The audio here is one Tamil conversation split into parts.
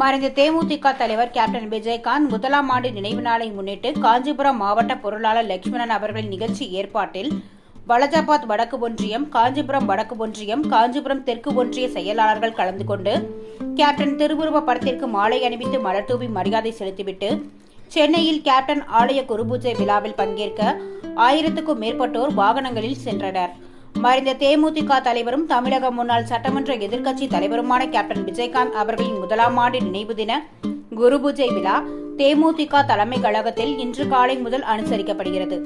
மறைந்த தேமுதிக தலைவர் கேப்டன் விஜயகாந்த் முதலாம் ஆண்டு நினைவு நாளை முன்னிட்டு காஞ்சிபுரம் மாவட்ட பொருளாளர் லட்சுமணன் அவர்களின் நிகழ்ச்சி ஏற்பாட்டில் வலஜாபாத் வடக்கு ஒன்றியம் காஞ்சிபுரம் வடக்கு ஒன்றியம் காஞ்சிபுரம் தெற்கு ஒன்றிய செயலாளர்கள் கலந்து கொண்டு கேப்டன் திருவுருவ படத்திற்கு மாலை அணிவித்து மலர்தூவி மரியாதை செலுத்திவிட்டு சென்னையில் கேப்டன் ஆலய குருபூஜை விழாவில் பங்கேற்க ஆயிரத்துக்கும் மேற்பட்டோர் வாகனங்களில் சென்றனர். மறைந்த தேமுதிக தலைவரும் தமிழக முன்னாள் சட்டமன்ற எதிர்க்கட்சி தலைவருமான கேப்டன் விஜயகாந்த் அவர்களின் முதலாம் ஆண்டு நினைவு தின குருபூஜை விழா தேமுதிக தலைமை கழகத்தில் இன்று காலை முதல் அனுசரிக்கப்படுகிறது.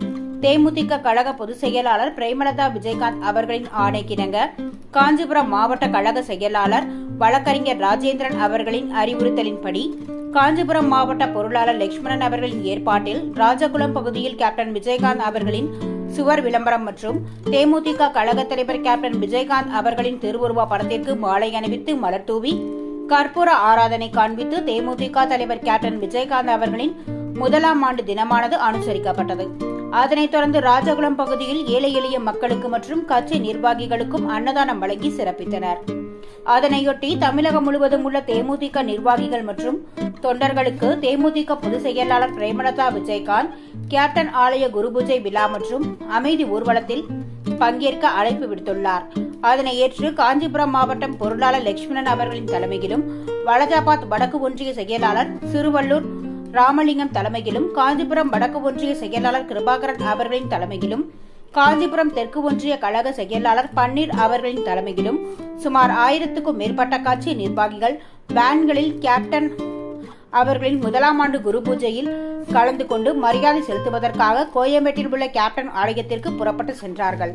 தேமுதிக கழக பொதுச் செயலாளர் பிரேமலதா விஜயகாந்த் அவர்களின் ஆணைக்கிணங்க காஞ்சிபுரம் மாவட்ட கழக செயலாளர் வழக்கறிஞர் ராஜேந்திரன் அவர்களின் அறிவுறுத்தலின்படி காஞ்சிபுரம் மாவட்ட பொருளாளர் லட்சுமணன் அவர்களின் ஏற்பாட்டில் ராஜகுளம் பகுதியில் கேப்டன் விஜயகாந்த் அவர்களின் சுவர் விளம்பரம் மற்றும் தேமுதிக கழக தலைவர் கேப்டன் விஜயகாந்த் அவர்களின் திருவுருவ படத்திற்கு மாலை அணிவித்து மலர் தூவி கற்பூர ஆராதனை காண்பித்து தேமுதிக தலைவர் கேப்டன் விஜயகாந்த் அவர்களின் முதலாம் ஆண்டு தினமானது அனுசரிக்கப்பட்டது. அதனைத் தொடர்ந்து ராஜகுளம் பகுதியில் ஏழை எளிய மக்களுக்கு மற்றும் கட்சி நிர்வாகிகளுக்கும் அன்னதானம் வழங்கி சிறப்பித்தனர். அதனையொட்டி தமிழகம் முழுவதும் உள்ள தேமுதிக நிர்வாகிகள் மற்றும் தொண்டர்களுக்கு தேமுதிக பொதுச் செயலாளர் பிரேமலதா விஜயகாந்த் கேப்டன் ஆலய குருபூஜை விழா மற்றும் அமைதி ஊர்வலத்தில் பங்கேற்க அழைப்பு விடுத்துள்ளார். அதனை ஏற்று காஞ்சிபுரம் மாவட்டம் பொருளாளர் லட்சுமணன் அவர்களின் தலைமையிலும் வலஜாபாத் வடக்கு ஒன்றிய செயலாளர் சிறுவள்ளூர் ராமலிங்கம் தலைமையிலும் காஞ்சிபுரம் வடக்கு ஒன்றிய செயலாளர் கிருபாகரன் அவர்களின் தலைமையிலும் காஞ்சிபுரம் தெற்கு ஒன்றிய கழக செயலாளர் பன்னீர் அவர்களின் தலைமையிலும் சுமார் ஆயிரத்துக்கும் மேற்பட்ட கட்சி நிர்வாகிகள் வேன்களில் கேப்டன் அவர்களின் முதலாம் ஆண்டு குரு பூஜையில் கலந்து கொண்டு மரியாதை செலுத்துவதற்காக கோயம்பேட்டில் உள்ள கேப்டன் ஆலயத்திற்கு புறப்பட்டு சென்றார்கள்.